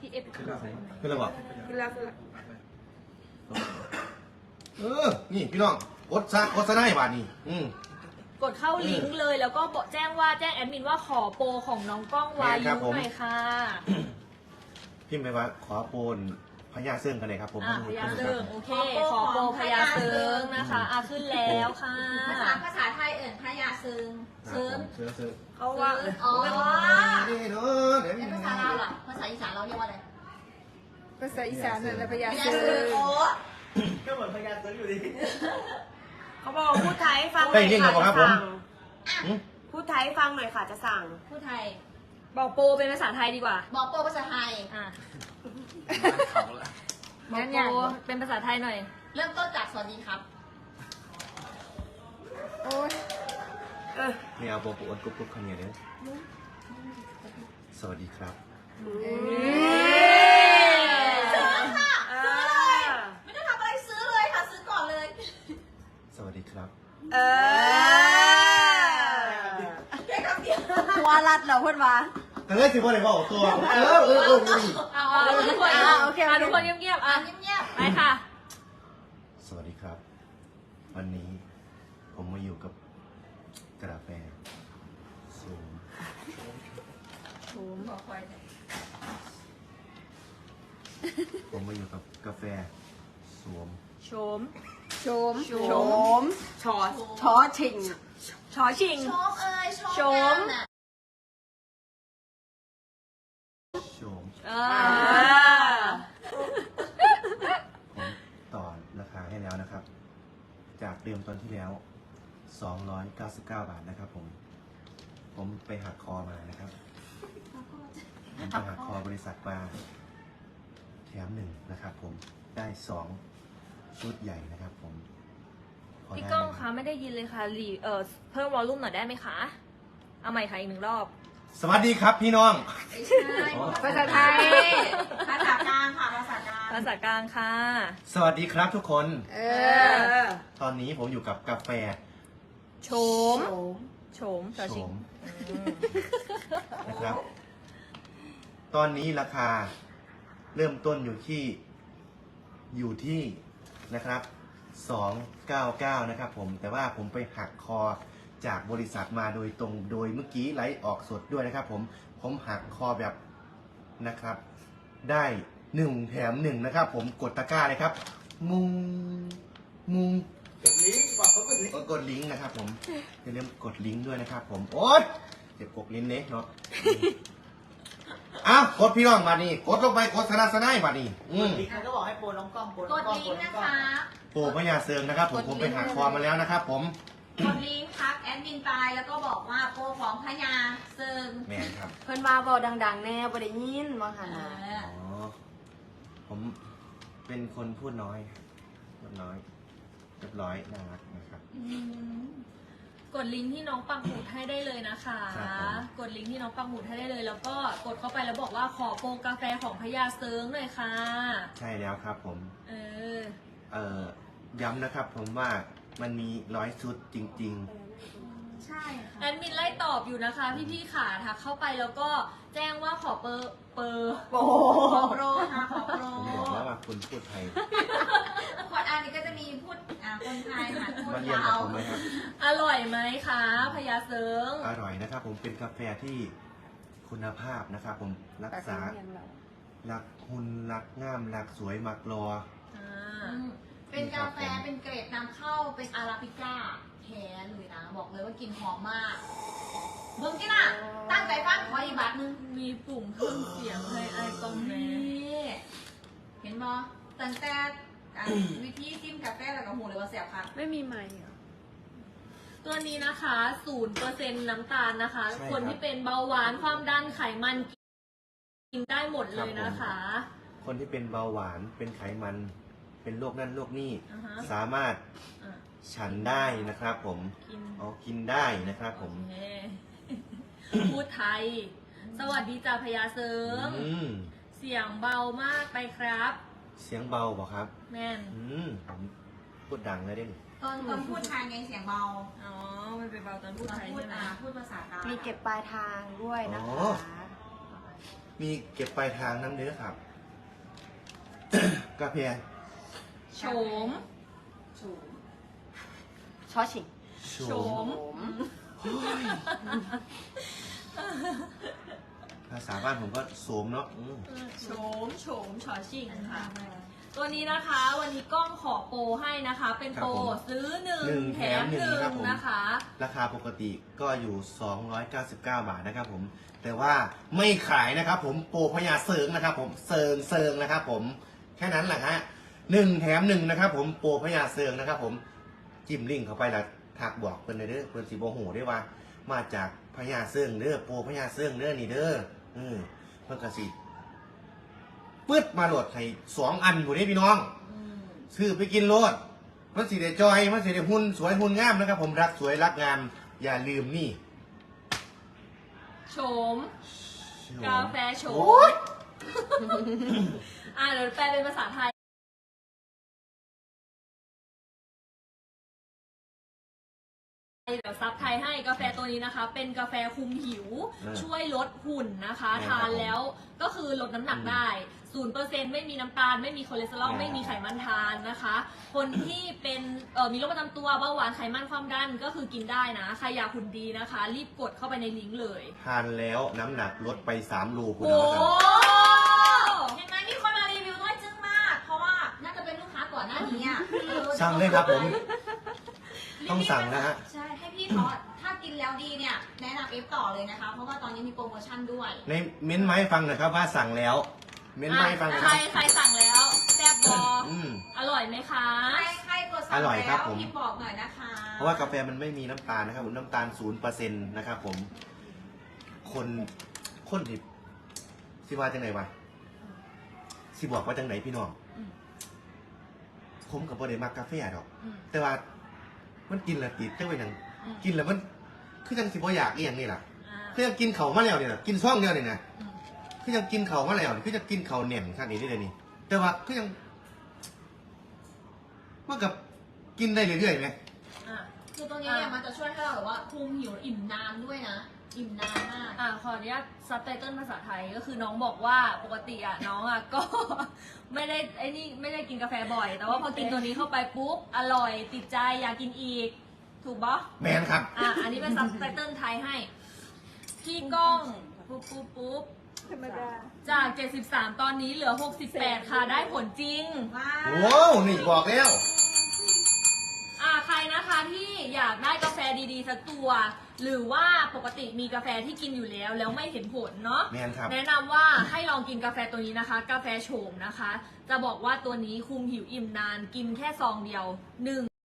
พี่เอฟขึ้นแล้วบอกขึ้นแล้วขึ้นแล้วเออ นี่พี่น้องกดซะกดซะได้บาทนี่อืม กดเข้าลิงก์เลยแล้วก็บอกแจ้งว่าแจ้งแอดมินว่าขอโปรของน้องกล้องวาครัยุบผมหน่อยค่ะ พิมพ์ไปว่าขอโปน พญาเสื่องกันเลยครับผมอะพยาเซิงโอเค ขอโปรพยาเซิงนะคะอะขึ้นแล้วค่ะ ภาษาภาษาไทยเอิ่นพยาซึงครับซึผงมซื้อซื้อเขาว่าอ๋อนี่เนาะเดี๋ยวเป็นภาษาลาวเหรอภาษาอีสานเราเรียกว่าอะไรภาษาอีสานนั่นแหละพยาพยาเซิซึงงโอ้ก็เหมือนพยานซื้ออยู่ดีเขาบอกพูดไทยให้ฟังหน่ได้อยยินค่ะบอกครับผมจะสั่งอืมพูดไทยให้ฟังหน่อยค่ะจะสั่งพูดไทย บอกโปรเป็นภาษาไทยดีกว่า บอกโปรภาษาไทย อะเขาละ บอกโปร เป็นภาษาไทยหน่อย เริ่มต้นจากสวัสดีครับ โอ้ยเออนี่เอาโปรโปรกรุ๊ปกรุ๊ปคำนี้เด้อสวัสดีครับซื้อค่ะเอซื้อเลยอไม่ได้ทำอะไรซื้อเลยค่ะซื้อก่อนเลย สวัสดีครับ เออแค่คำเดียวหัวรัดเหราเพื่อนวะแต่เลยสิบ่ได้บอกตัว เออเออเออ เคอะทุกคนเงียบๆอะอะเงียบไปค่ะ สวัสดีครับ วันนี้ผมมาอยู่กับกระแฟสูงๆบอกคอยเถอะผมมาอยู่กับกาแฟสวมโชมโฉมโฉมชอชอชิงชอชิงชมเอ้ยชมชม งามน่ะ โฉม อ่า อ่า ผมต่อราคาให้แล้วนะครับ จากเดิมตอนที่แล้ว 299 บาทนะครับผม ผมไปหักคอมานะครับ ผมไปหักคอบริษัทมาแถมหนึ่งนะครับผม ได้สองชุดใหญ่นะครับผมพอพี่ได้ก้องไหมคะไม่ได้ยินเลยค่ะรีเอ่อเพิ่มวอลลุ่มหน่อยได้ไหมคะ เอาใหม่ค่ะอีกหนึ่งรอบ สวัสดีครับพี่น้อง ไม่ใช่ภาษาไทย ภาษากลางค่ะ ภาษากลางภาษากลางค่ะ สวัสดีครับทุกคนเอเอออ ตอนนี้ผมอยู่กับกาแฟโฉม โฉมชอโฉชิงมนะครับ ตอนนี้ราคาเริ่มต้นอยู่ที่อยู่ที่นะครับ299นะครับผมแต่ว่าผมไปหักคอจากบริษัทมาโดยตรงโดยเมื่อกี้ไลฟ์ออกสดด้วยนะครับ ผมผมหักคอแบบนะครับ ได้ หนึ่งแถมหนึ่งนะครับ ผมกดตะกร้าเลยครับ มุงมุงกดลิงก์บอกเขากดลิงก์ก็กดลิงก์นะครับผมอย่าลืมกดลิงก์ด้วยนะครับ ผมโอ๊ยเจ็บกดลิงก์เน็กเนาะอ้าวกดพี่น้องมานี่กดลงไปกดสนับสนุนมานี่อืมลิงก์เขาก็บอกให้โปรน้องกล้องโปรกน้องดกล้องลิโปรงก์น้อนะงกล้องคะโปรพญาเซิงนะครับ ผมผมไปหักคอมาแล้วนะครับ ผมกดลิงก์ทักแอดมินไปแล้วก็บอกว่าโปรของพญาซึงแมนครับเพื่อนว่าเบาดัง ๆ แน่บ่ได้ยินมาค่ะเอนะออ๋อ ผมเป็นคนพูดน้อยพูดน้อยเรียบร้อยน่ารักนะครับ อืมกดลิงก์ที่น้องปักหมุดให้ได้เลยนะคะ ครับผม กดลิงก์ที่น้องปักหมุดให้ได้เลย แล้วก็กดเข้าไปแล้วบอกว่าขอโปรกาแฟของพญาเซิงหน่อยค่ะ ใช่แล้วครับผม เออ เอ่อย้ำนะครับผมว่ามันมีร้อยชุดจริง ใช่ค่ะแอดมินไล่ตอบอยู่นะคะ พี่ๆขาทักเข้าไปแล้วก็แจ้งว่าขอเปอร์เปอร์โอ้ขอโปรค่ะขอโปรๆผมบอกแล้วว่าคุณพูดไทยคนอันนี้ก็จะมีพูดอ่าคนไทยค่ะพูมาดเรียนลากับวผมไหมครับ อร่อยไหมคะพญาเซิงอร่อยนะครับผมเป็นกาแฟที่คุณภาพนะครับผมรักษา รักหุ่นรักงาม รักสวยมักรอ อ่า อืม เป็นกาแฟเป็นเกรดนำเข้าเป็นอาราบิก้าแท้เลยนะ บอกเลยว่ากินหอมมากเบิ่งกันน่ะ ตั้งใจฟังขออีกบาทนึงมีปุ่มเพิ่มเสียงให้ไอคอมแม่นี่เห็นบอตั้งแต่อะวิธีจิ้มกาแฟแล้วก็หูเลยว่าเสียบค่ะไม่มีไม้เหรอตัวนี้นะคะศูนย์เปอร์เซ็นต์น้ำตาลนะคะใช่ครับคนที่เป็นเบาหวานความดันไขมันกินได้หมดเลยนะคะ คนที่เป็นเบาหวานเป็นไขมัน เป็นโรคนั่นโรคนี่อ่าฮะสามารถอะฉันได้นะครับ ผมกิน เอากินได้นะครับ ผม โอเคพูดไทย สวัสดีจ่าพญาเซิงอืมเสียงเบามากไปครับ เสียงเบาบอกครับ แม่น อืมผมพูดดังเลยเด้นตอนตอนพูดไทยไงเสียงเบาอ๋อ มันเป็นเบาตอนพูดตอนไทยพูดใช่ไหมอ่าพูดภาษากลางมีเก็บปลายทางด้วยนะอ๋คะอมีเก็บปลายทางน้ำเนื้อครับ กาแฟ โฉมชอชิงโฉโฉมมภาษาบ้านผมก็โสมเนาะอืมโฉมโฉมชอชิงค่ะ ตัวนี้นะคะวันนี้กล้องขอโปรให้นะคะ เป็นโปรซื้อหนึ่งแถมหนึ่งนะคะ ราคาปกติก็อยู่ 299 บาทนะครับผม แต่ว่าไม่ขายนะครับผมโปรพญาเซิงนะครับผมเซิงเซิงนะครับผม แค่นั้นแหละฮะ หนึ่งแถมหนึ่งนะครับ ผมโปรพญาเซิงนะครับ ผมจิ้มลิงก์เข้าไปและทักบอกเพิ่นเลยเด้อเพิ่นสิบ่ฮู้ได้ว่า มาจากพญาเซิงเด้อโปรพญาเซิงเด้อนี่เด้ออืมเพิ่นก็สิปึ๊ดมาโหลดให้สองอันผู้นี้พี่น้องซื้อไปกินโลดมันสีได้จอยมันสีได้หุ่นสวยหุ่นงามนะครับ ผมรักสวยรักงามอย่าลืมนี่โฉมกาแฟโฉโอ๊มยอ่าเดี๋ยวแปลเป็นภาษาไทย เดี๋ยวซับไทยให้กาแฟตัวนี้นะคะ เป็นกาแฟคุมหิว อ่าช่วยลดหุ่นนะคะ อ่าทานแล้วก็คือลดน้ำหนักอืมได้ศูนย์เปอร์เซ็นไม่มีน้ำตาล ไม่มีคอเลสเตอรอลอ่า ไม่มีไขมันทานนะคะ คนที่เป็นเอ่อมีโรคประจำตัวเบาหวานไขมันความดันก็คือกินได้นะใครอยากหุ่นดีนะคะ รีบกดเข้าไปในลิงก์เลย ทานแล้วน้ำหนักลดไป3โลคุณโอ้เอาละกัน เห็นไหมมีคนมารีวิวด้วยจึ้งมาก เพราะว่าน่าจะเป็นลูกค้าก่อนหน้านี้อะออสั่งเลยครับผมรีบๆต้องสั่งนะฮะ ใช่ให้พี่เขาถ้ากินแล้วดีเนี่ยแนะนำเอฟต่อเลยนะคะ เพราะว่าตอนนี้มีโปรโมชั่นด้วยในเม้นต์มาให้ฟังหน่อยครับว่าสั่งแล้ว เม้นต์มาให้ฟังหนะใครใครสั่งแล้วแซ่บบออืม อร่อยไหมคะ ใครใครกดสั่งอร่อยครับแล้วผม พิมพ์บอกหน่อยนะคะเพราะว่ากาแฟมันไม่มีน้ำตาลนะครับผมน้ำตาลศูนย์เปอร์เซ็นต์นะครับผม คนคนที่สิว่าจังไหนวะสิบอกว่าจังไหนพี่น้องอืม ผมกับบ่ได้มักกาแฟดอก อืมแต่ว่ามันกินแล้วติดจังไปหนังอืม กินแล้วมันคือจังสิบ่อยากอีหยังนี่ล่ะอ่าคือยังกินเขาวมาแล้วนี่ล่ะกินซ่องเดียวนี่นะอืมคือยังกินเขาวมาแล้วนี่คือยังกินเขาวแหน่นข้างนี้ได้เลยนี่แต่ว่าคือยังมันกับกินได้เรื่อยๆไหมอะคือตัวนี้เนี่ยมันจะช่วยให้เราแบบว่าคุมหิวอิ่มนานด้วยนะ อิ่มนานมาก อะขออนุญาตซับไตเติลภาษาไทยก็คือน้องบอกว่าปกติอะน้องอะก็ ไม่ได้ไอ้นี่ไม่ได้กินกาแฟบ่อย แต่ว่าพอกินตัวนี้เข้าไปปุ๊บอร่อยติดใจอยากกินอีก ถูกปะแมนครับ อะ อันนี้เป็นซับไตเติลไทยให้ พี่ก้อง ปุ๊บปุ๊บปุ๊บธรรมดาจาก 73 ตอนนี้เหลือ 68 ค่ะ ได้ผลจริง ว้าโอ้วนี่บอกแล้ว อ่าใครนะคะที่อยากได้กาแฟดีๆสักตัว หรือว่าปกติมีกาแฟที่กินอยู่แล้ว แล้วไม่เห็นผลเนาะแมนครับ แนะนำว่าให้ลองกินกาแฟตัวนี้นะคะ กาแฟโฉมนะคะ จะบอกว่าตัวนี้คุมหิวอิ่มนาน กินแค่ซองเดียวหนึ่ง